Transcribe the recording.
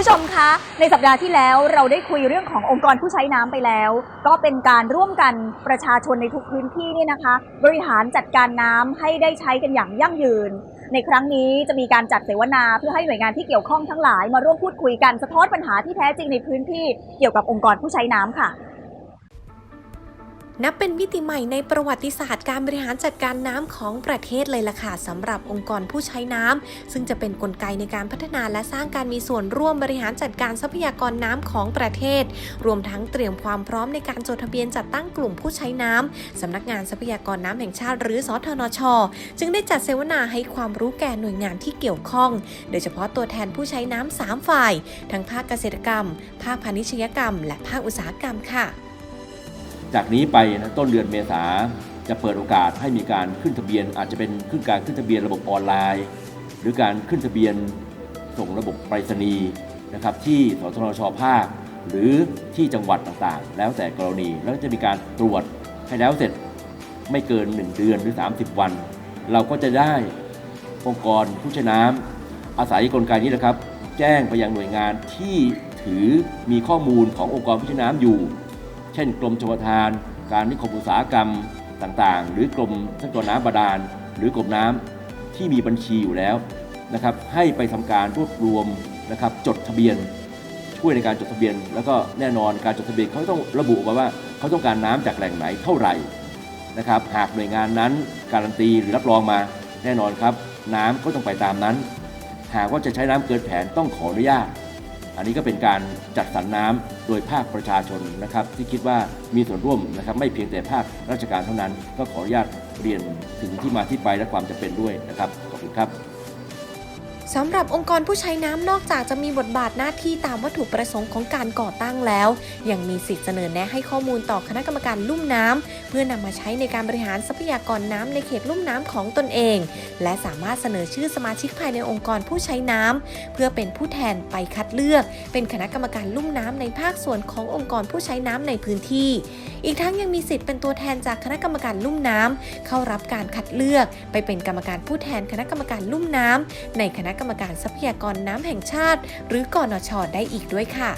ผู้ชมคะ ในสัปดาห์ที่แล้วเราได้คุยเรื่องขององค์กรผู้ใช้น้ำไปแล้ว ก็เป็นการร่วมกันประชาชนในทุกพื้นที่เนี่ยนะคะ บริหารจัดการน้ำให้ได้ใช้กันอย่างยั่งยืน ในครั้งนี้จะมีการจัดเสวนาเพื่อให้หน่วยงานที่เกี่ยวข้องทั้งหลาย มาร่วมพูดคุยกันสะท้อนปัญหาที่แท้จริงในพื้นที่เกี่ยวกับองค์กรผู้ใช้น้ำค่ะ นับเป็นมิติใหม่ในประวัติศาสตร์การบริหารจัดการน้ำของประเทศเลยล่ะค่ะสำหรับองค์กรผู้ใช้น้ำซึ่งจะเป็นนกลไกในการพัฒนาและสร้างการมีส่วนร่วมบริหารจัดการทรัพยากรน้ำของประเทศ รวมทั้งเตรียมความพร้อมในการจดทะเบียนจัดตั้งกลุ่มผู้ใช้น้ำสำนักงานทรัพยากรน้ำแห่งชาติหรือสทนช จึงได้จัดเสวนาให้ความรู้แก่หน่วยงานที่เกี่ยวข้อง โดยเฉพาะตัวแทนผู้ใช้น้ำสามฝ่าย ทั้งภาคเกษตรกรรม ภาคพาณิชยกรรม และภาคอุตสาหกรรมค่ะ จากนี้ไปนะต้นเดือนเมษาจะเปิดโอกาสให้มีการขึ้นทะเบียน อาจจะเป็นขึ้นการขึ้นทะเบียนระบบออนไลน์ หรือการขึ้นทะเบียนส่งระบบไปรษณีย์นะครับที่สทชภาค หรือที่จังหวัดต่างๆ แล้วแต่กรณีแล้วจะมีการตรวจให้แล้วเสร็จไม่เกิน 1 เดือนหรือ 30 วัน เราก็จะได้องค์กรผู้ใช้น้ำอาศัยกลไกนี้นะครับ แจ้งไปยังหน่วยงานที่ถือมีข้อมูลขององค์กรผู้ใช้น้ำอยู่ เช่น กรมชลประทาน การนิคมอุตสาหกรรมต่างๆ หรือกรมทรัพยากรน้ำบาดาล หรือกรมน้ำที่มีบัญชีอยู่แล้วนะครับให้ไปทำการรวบรวมนะครับจดทะเบียน ช่วยในการจดทะเบียน แล้วก็แน่นอนการจดทะเบียนเขาต้องระบุมาว่าเขาต้องการน้ำจากแหล่งไหนเท่าไหร่นะครับหากหน่วยงานนั้นการันตีหรือรับรองมาแน่นอนครับ น้ำก็ต้องไปตามนั้น หากว่าจะใช้น้ำเกินแผนต้องขออนุญาต อันนี้ก็เป็นการจัดสรรน้ำโดยภาคประชาชนนะครับ ที่คิดว่ามีส่วนร่วมนะครับไม่เพียงแต่ภาคราชการเท่านั้น ก็ขออนุญาตเรียนถึงที่มาที่ไปและความจำเป็นด้วยนะครับขอบคุณครับ สำหรับองค์กรผู้ใช้น้ำนอกจากจะมีบทบาทหน้าที่ตามวัตถุประสงค์ของการก่อตั้งแล้ว ยังมีสิทธิ์เสนอแนะให้ข้อมูลต่อคณะกรรมการลุ่มน้ำเพื่อนำมาใช้ในการบริหารทรัพยากรน้ำในเขตลุ่มน้ำของตนเอง และสามารถเสนอชื่อสมาชิกภายในองค์กรผู้ใช้น้ำเพื่อเป็นผู้แทนไปคัดเลือก เป็นคณะกรรมการลุ่มน้ำในภาคส่วนขององค์กรผู้ใช้น้ำในพื้นที่ อีกทั้งยังมีสิทธิ์เป็นตัวแทนจากคณะกรรมการลุ่มน้ำเข้ารับการคัดเลือก ไปเป็นกรรมการผู้แทนคณะกรรมการลุ่มน้ำในคณะกรรมการทรัพยากรน้ำแห่งชาติ หรือกอนชอได้อีกด้วยค่ะ